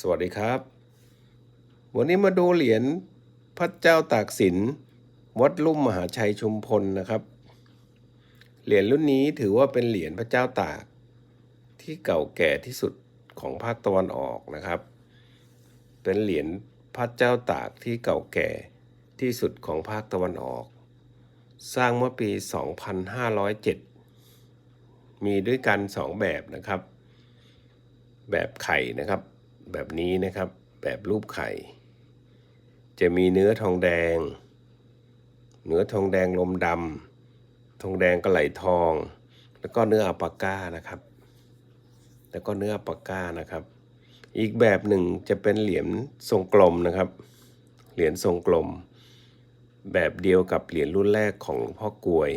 สวัสดีครับ วันนี้มาดูเหรียญพระเจ้าตากสิน วัดลุ่มมหาชัยชุมพลนะครับ เหรียญรุ่นนี้ถือว่าเป็นเหรียญพระเจ้าตาก ที่เก่าแก่ที่สุดของภาคตะวันออกนะครับ เป็นเหรียญพระเจ้าตากที่เก่าแก่ที่สุดของภาคตะวันออก สร้างเมื่อปี 2507 มีด้วยกันสองแบบนะครับ แบบไข่นะครับ แบบนี้นะครับ แบบรูปไข่ จะมีเนื้อทองแดง เนื้อทองแดงลมดำทองแดงกระไหลทอง แล้วก็เนื้ออัปปาก้านะครับ แล้วก็เนื้ออัปปาก้านะครับ อีกแบบหนึ่งจะเป็นเหรียญทรงกลมนะครับ เหรียญทรงกลม แบบเดียวกับเหรียญรุ่นแรกของหลวงพ่อกลวย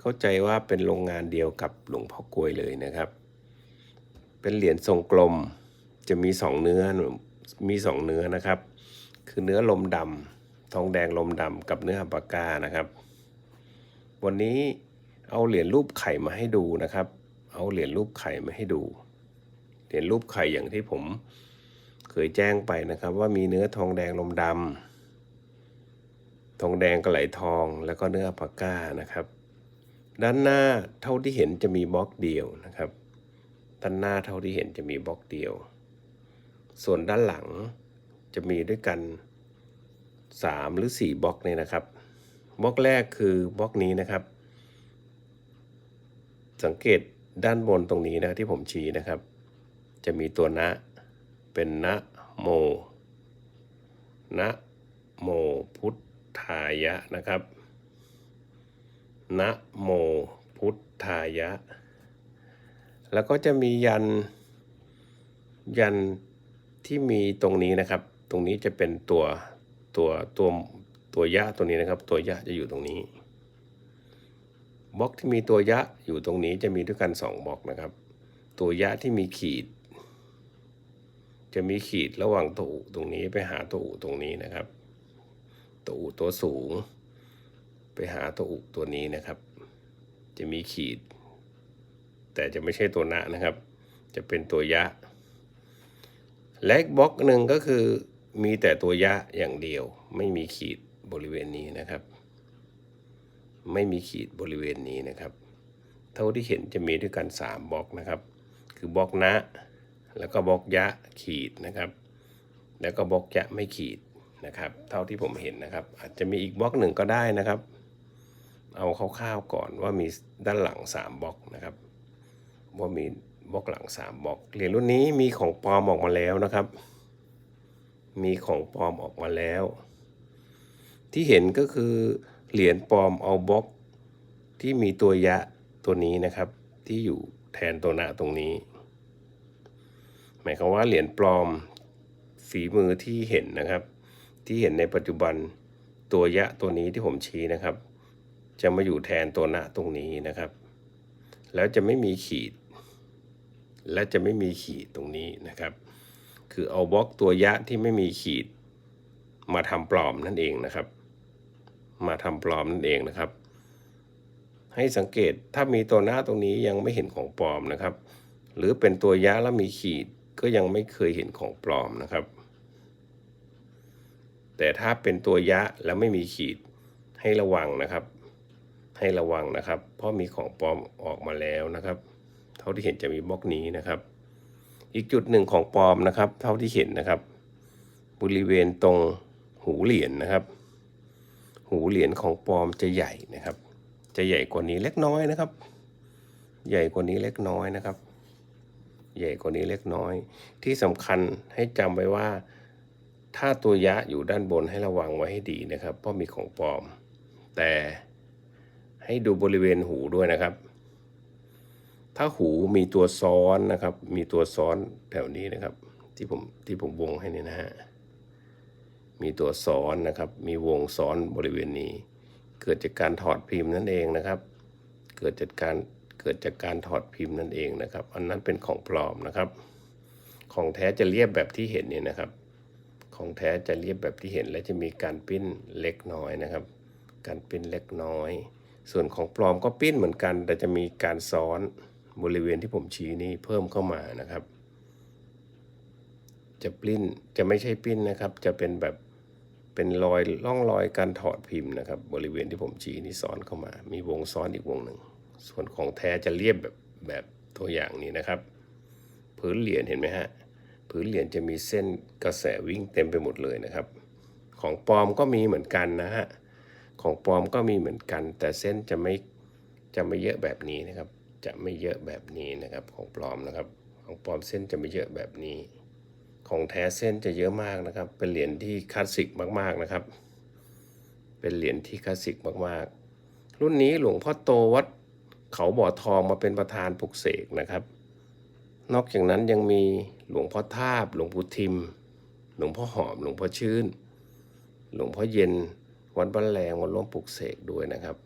เข้าใจว่าเป็นโรงงานเดียวกับหลวงพ่อกลวยเลยนะครับ เป็นเหรียญทรงกลม จะมีสองเนื้อมีสองเนื้อนะครับ คือเนื้อลมดำทองแดงลมดำกับเนื้ออัปปาก้านะครับ วันนี้เอาเหรียญรูปไข่มาให้ดูนะครับ เอาเหรียญรูปไข่มาให้ดู เหรียญรูปไข่อย่างที่ผมเคยแจ้งไปนะครับ ว่ามีเนื้อทองแดงลมดำทองแดงกระไหลทองแล้วก็เนื้ออัปาก้านะครับ ด้านหน้าเท่าที่เห็นจะมีบล็อกเดียวนะครับด้านหน้าเท่าที่เห็นจะมีบล็อกเดียว ส่วนด้านหลังจะมีด้วยกัน 3 หรือ 4 บล็อกเนี่ยนะครับ บล็อกแรกคือบล็อกนี้นะครับ สังเกตด้านบนตรงนี้นะที่ผมชี้นะครับ จะมีตัวนะ เป็นนะโม นะโมพุทธายะนะครับ นะโมพุทธายะ แล้วก็จะมียันยัน ที่มีตรงนี้นะครับ ตรงนี้จะเป็นตัวตัวตัวตัวยะตัวนี้นะครับ ตัวยะจะอยู่ตรงนี้บล็อกที่มีตัวยะอยู่ตรงนี้จะมีด้วยกันสองบล็อกนะครับ ตัวยะที่มีขีด จะมีขีดระหว่างตัวอุตรงนี้ไปหาตัวอุตรงนี้นะครับ ตัวอุตัวสูง ไปหาตัวอุตัวนี้นะครับ จะมีขีด แต่จะไม่ใช่ตัวนะนะครับ จะเป็นตัวยะ และอีกบล็อกหนึ่งก็คือมีแต่ตัวยะอย่างเดียว ไม่มีขีดบริเวณนี้นะครับ ไม่มีขีดบริเวณนี้นะครับ เท่าที่เห็นจะมีด้วยกัน 3บล็อกนะครับ คือบล็อกนะ แล้วก็บล็อกยะขีดนะครับ แล้วก็บล็อกยะไม่ขีดนะครับ เท่าที่ผมเห็นนะครับ อาจจะมีอีกบล็อกหนึ่งก็ได้นะครับ เอาคร่าวๆก่อนว่ามีด้านหลัง 3บล็อกนะครับว่ามี บล็อกหลังสามบล็อกเหรียญรุ่นนี้มีของปลอมออกมาแล้วนะครับ มีของปลอมออกมาแล้ว ที่เห็นก็คือเหรียญปลอมเอาบล็อกที่มีตัวยะตัวนี้นะครับ ที่อยู่แทนตัวหน้าตรงนี้ หมายความว่าเหรียญปลอมฝีมือที่เห็นนะครับ ที่เห็นในปัจจุบันตัวยะตัวนี้ที่ผมชี้นะครับ จะมาอยู่แทนตัวหน้าตรงนี้นะครับ แล้วจะไม่มีขีด และจะไม่มีขีดตรงนี้นะครับ คือเอาบล็อกตัวยะที่ไม่มีขีด มาทำปลอมนั่นเองนะครับ มาทำปลอมนั่นเองนะครับ ให้สังเกตถ้ามีตัวหน้าตรงนี้ยังไม่เห็นของปลอมนะครับ หรือเป็นตัวยะแล้วมีขีดก็ยังไม่เคยเห็นของปลอมนะครับ แต่ถ้าเป็นตัวยะแล้วไม่มีขีดให้ระวังนะครับ ให้ระวังนะครับ เพราะมีของปลอมออกมาแล้วนะครับ เท่าที่เห็นจะมีบล็อกนี้นะครับ อีกจุดหนึ่งของปลอมนะครับ เท่าที่เห็นนะครับ บริเวณตรงหูเหรียญนะครับ หูเหรียญของปลอมจะใหญ่นะครับ จะใหญ่กว่านี้เล็กน้อยนะครับ ใหญ่กว่านี้เล็กน้อยนะครับ ใหญ่กว่านี้เล็กน้อย ที่สำคัญให้จำไว้ว่า ถ้าตัวยะอยู่ด้านบนให้ระวังไว้ให้ดีนะครับ เพราะมีของปลอม แต่ให้ดูบริเวณหูด้วยนะครับ ถ้าหูมีตัวซ้อนนะครับ มีตัวซ้อนแถวนี้นะครับ ที่ผมที่ผมวงให้นี่นะฮะมีตัวซ้อนนะครับ มีวงซ้อนบริเวณนี้ เกิดจากการถอดพิมพ์นั่นเองนะครับ เกิดจากการเกิดจากการถอดพิมพ์นั่นเองนะครับ อันนั้นเป็นของปลอมนะครับ ของแท้จะเรียบแบบที่เห็นเนี่ยนะครับ ของแท้จะเรียบแบบที่เห็น และจะมีการปิ้นเล็กน้อยนะครับ การปิ้นเล็กน้อย ส่วนของปลอมก็ปิ้นเหมือนกัน แต่จะมีการซ้อน บริเวณที่ผมชี้นี้เพิ่มเข้ามานะครับ จะปลิ้นจะไม่ใช่ปลิ้นนะครับ จะเป็นแบบเป็นรอยร่องรอยการถอดพิมพ์นะครับ บริเวณที่ผมชี้นี่ซ้อนเข้ามา มีวงซ้อนอีกวงหนึ่งส่วนของแท้จะเรียบแบบแบบตัวอย่างนี้นะครับพื้นเหรียญเห็นไหมฮะพื้นเหรียญจะมีเส้นกระแสวิ่งเต็มไปหมดเลยนะครับ ของปลอมก็มีเหมือนกันนะฮะของปลอมก็มีเหมือนกัน แต่เส้นจะไม่จะไม่เยอะแบบนี้นะครับ จะไม่เยอะแบบนี้นะครับ ของปลอมนะครับ ของปลอมเส้นจะไม่เยอะแบบนี้ ของแท้เส้นจะเยอะมากนะครับ เป็นเหรียญที่คลาสสิกมากๆนะครับ เป็นเหรียญที่คลาสสิกมากๆ รุ่นนี้หลวงพ่อโตวัดเขาบ่อทองมาเป็นประธานปลุกเสกนะครับ นอกจากนั้นยังมีหลวงพ่อทาบ หลวงปู่ทิม หลวงพ่อหอม หลวงพ่อชื่น หลวงพ่อเย็น วัดบ้านแรงวัดหลวงปลุกเสกด้วยนะครับ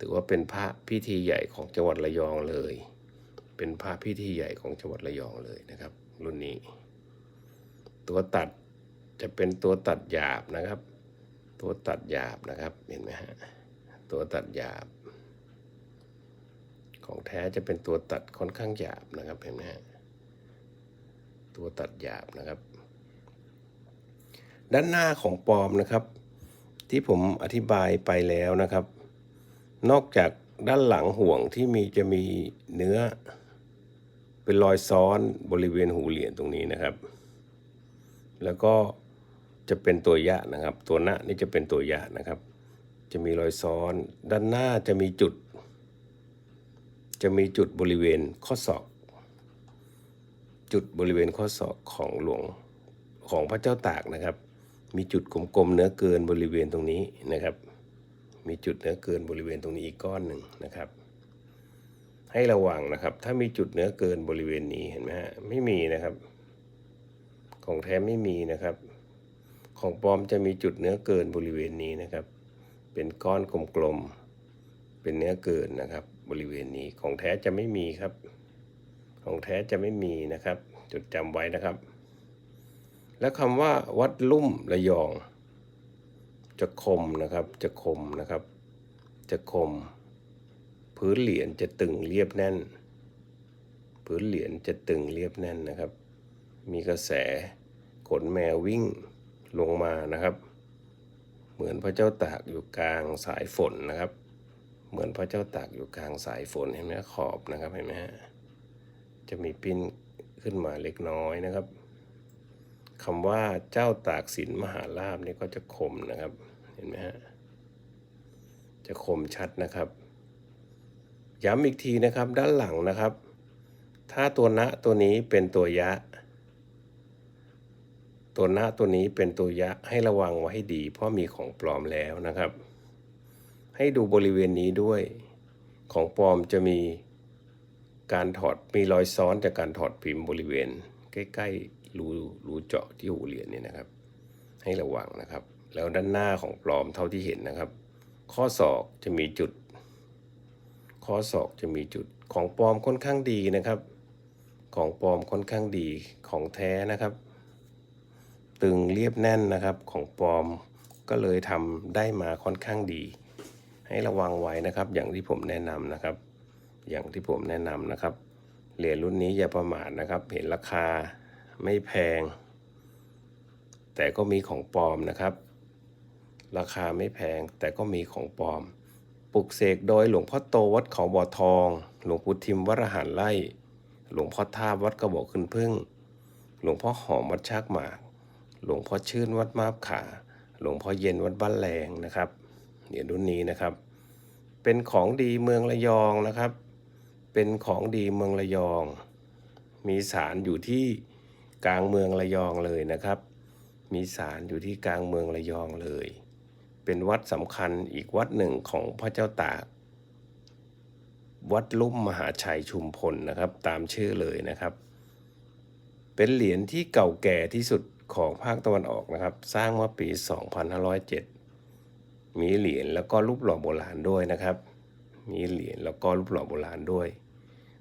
ถือว่าเป็นพระพิธีใหญ่ของจังหวัดระยองเลย เป็นพระพิธีใหญ่ของจังหวัดระยองเลยนะครับ รุ่นนี้ ตัวตัดจะเป็นตัวตัดหยาบนะครับ ตัวตัดหยาบนะครับเห็นไหมฮะตัวตัดหยาบ ของแท้จะเป็นตัวตัดค่อนข้างหยาบนะครับเห็นไหมฮะตัวตัดหยาบนะครับ ด้านหน้าของปลอมนะครับ ที่ผมอธิบายไปแล้วนะครับ นอกจากด้านหลังห่วงที่มีจะมีเนื้อ เป็นรอยซ้อนบริเวณหูเหรียญตรงนี้นะครับ แล้วก็จะเป็นตัวยะนะครับ ตัวหน้านี่จะเป็นตัวยะนะครับ จะมีรอยซ้อน ด้านหน้าจะมีจุด จะมีจุดบริเวณข้อศอก จุดบริเวณข้อศอกของหลวงของพระเจ้าตากนะครับ มีจุดกลมๆเนื้อเกินบริเวณตรงนี้นะครับ มีจุดเนื้อเกินบริเวณตรงนี้อีกก้อนหนึ่งนะครับ ให้ระวังนะครับ ถ้ามีจุดเนื้อเกินบริเวณนี้เห็นไหมฮะไม่มีนะครับ ของแท้ไม่มีนะครับ ของปลอมจะมีจุดเนื้อเกินบริเวณนี้นะครับ เป็นก้อนกลมๆเป็นเนื้อเกินนะครับ บริเวณนี้ของแท้จะไม่มีครับ ของแท้จะไม่มีนะครับ จดจำไว้นะครับ และคำว่าวัดลุ่มระยอง จะคมนะครับ จะคมนะครับ จะคม พื้นเหรียญจะตึงเรียบแน่น พื้นเหรียญจะตึงเรียบแน่นนะครับ มีกระแสขนแมววิ่งลงมานะครับ เหมือนพระเจ้าตากอยู่กลางสายฝนนะครับ เหมือนพระเจ้าตากอยู่กลางสายฝนเห็นไหมขอบนะครับเห็นไหมฮะจะมีปิ้นขึ้นมาเล็กน้อยนะครับคำว่าเจ้าตากสินมหาลาภนี่ก็จะคมนะครับ เห็นไหมฮะจะคมชัดนะครับ ย้ำอีกทีนะครับด้านหลังนะครับ ถ้าตัวณตัวนี้เป็นตัวยะ ตัวณตัวนี้เป็นตัวยะให้ระวังไว้ให้ดี เพราะมีของปลอมแล้วนะครับ ให้ดูบริเวณนี้ด้วย ของปลอมจะมีการถอดมีรอยซ้อนจากการถอดพิมพ์บริเวณ ใกล้ๆรูรูเจาะที่หูเหรียญเนี่ยนะครับ ให้ระวังนะครับ แล้วด้านหน้าของปลอมเท่าที่เห็นนะครับ ข้อศอกจะมีจุด ข้อศอกจะมีจุดของปลอมค่อนข้างดีนะครับ ของปลอมค่อนข้างดีของแท้นะครับ ตึงเรียบแน่นนะครับของปลอมก็เลยทำได้มาค่อนข้างดี ให้ระวังไว้นะครับ อย่างที่ผมแนะนำนะครับ อย่างที่ผมแนะนำนะครับเหรียญรุ่นนี้อย่าประมาทนะครับ เห็นราคาไม่แพง แต่ก็มีของปลอมนะครับ ราคาไม่แพงแต่ก็มีของปลอม ปลุกเสกโดยหลวงพ่อโตวัดเขาบ่อทอง หลวงปู่ทิมวัดรหารไร่หลวงพ่อท่าวัดกระบอกขึ้นพึ่ง หลวงพ่อหอมวัดชากหมาก หลวงพ่อชื่นวัดมาบขา หลวงพ่อเย็นวัดบ้านแรงนะครับเหรียญรุ่นนี้นะครับ เป็นของดีเมืองระยองนะครับ เป็นของดีเมืองระยอง มีศาลอยู่ที่กลางเมืองระยองเลยนะครับ มีศาลอยู่ที่กลางเมืองระยองเลย เป็นวัดสำคัญอีกวัดหนึ่งของพระเจ้าตาก วัดลุ่มมหาชัยชุมพลนะครับ ตามชื่อเลยนะครับ เป็นเหรียญที่เก่าแก่ที่สุดของภาคตะวันออกนะครับ สร้างเมื่อปี 2507 มีเหรียญแล้วก็รูปหล่อโบราณด้วยนะครับ มีเหรียญแล้วก็รูปหล่อโบราณด้วย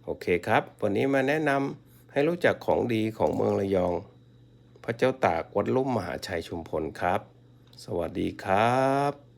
โอเคครับ วันนี้มาแนะนำให้รู้จักของดีของเมืองระยอง พระเจ้าตากวัดลุ่มมหาชัยชุมพลครับ สวัสดีครับ